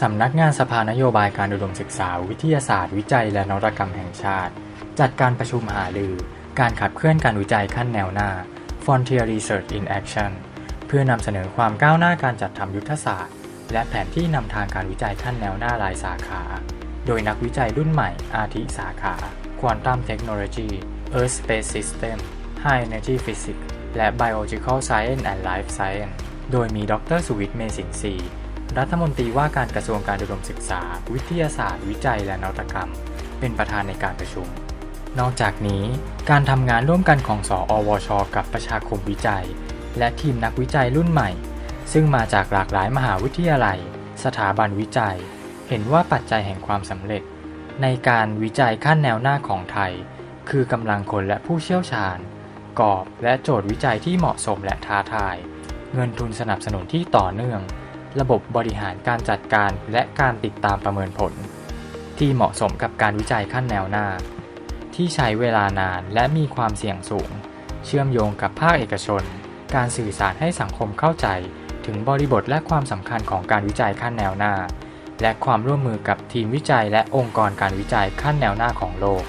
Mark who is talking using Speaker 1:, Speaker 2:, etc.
Speaker 1: สำนักงานสภานโยบายการอุดมศึกษาวิทยาศาสตร์วิจัยและนวัตกรรมแห่งชาติ จัดการประชุมหารือ การขับเคลื่อนการวิจัยขั้นแนวหน้า Frontier Research in Action เพื่อนำเสนอความก้าวหน้าการจัดทำยุทธศาสตร์ และแผนที่นำทางการวิจัยขั้นแนวหน้ารายสาขา โดยนักวิจัยรุ่นใหม่ อาทิสาขา Quantum Technology Earth Space System High Energy Physics และ Biological Science and Life Science โดยมีดรสุวิทย์ เมสินทรีย์ รัฐมนตรีว่าการกระทรวงการอุดมศึกษา วิทยาศาสตร์ วิจัยและนวัตกรรม เป็นประธานในการประชุม นอกจากนี้ การทำงานร่วมกันของสอวช กับประชาคมวิจัย และทีมนักวิจัยรุ่นใหม่ ซึ่งมาจากหลากหลายมหาวิทยาลัย สถาบันวิจัย เห็นว่าปัจจัยแห่งความสำเร็จ ในการวิจัยขั้นแนวหน้าของไทย คือกำลังคนและผู้เชี่ยวชาญ กรอบและโจทย์วิจัยที่เหมาะสมและท้าทาย เงินทุนสนับสนุนที่ต่อเนื่อง ระบบบริหารการจัดการและการติดตามประเมินผล ที่เหมาะสมกับการวิจัยขั้นแนวหน้า ที่ใช้เวลานานและมีความเสี่ยงสูง เชื่อมโยงกับภาคเอกชน การสื่อสารให้สังคมเข้าใจ ถึงบริบทและความสำคัญของการวิจัยขั้นแนวหน้า และความร่วมมือกับทีมวิจัยและองค์กรการวิจัยขั้นแนวหน้าของโลก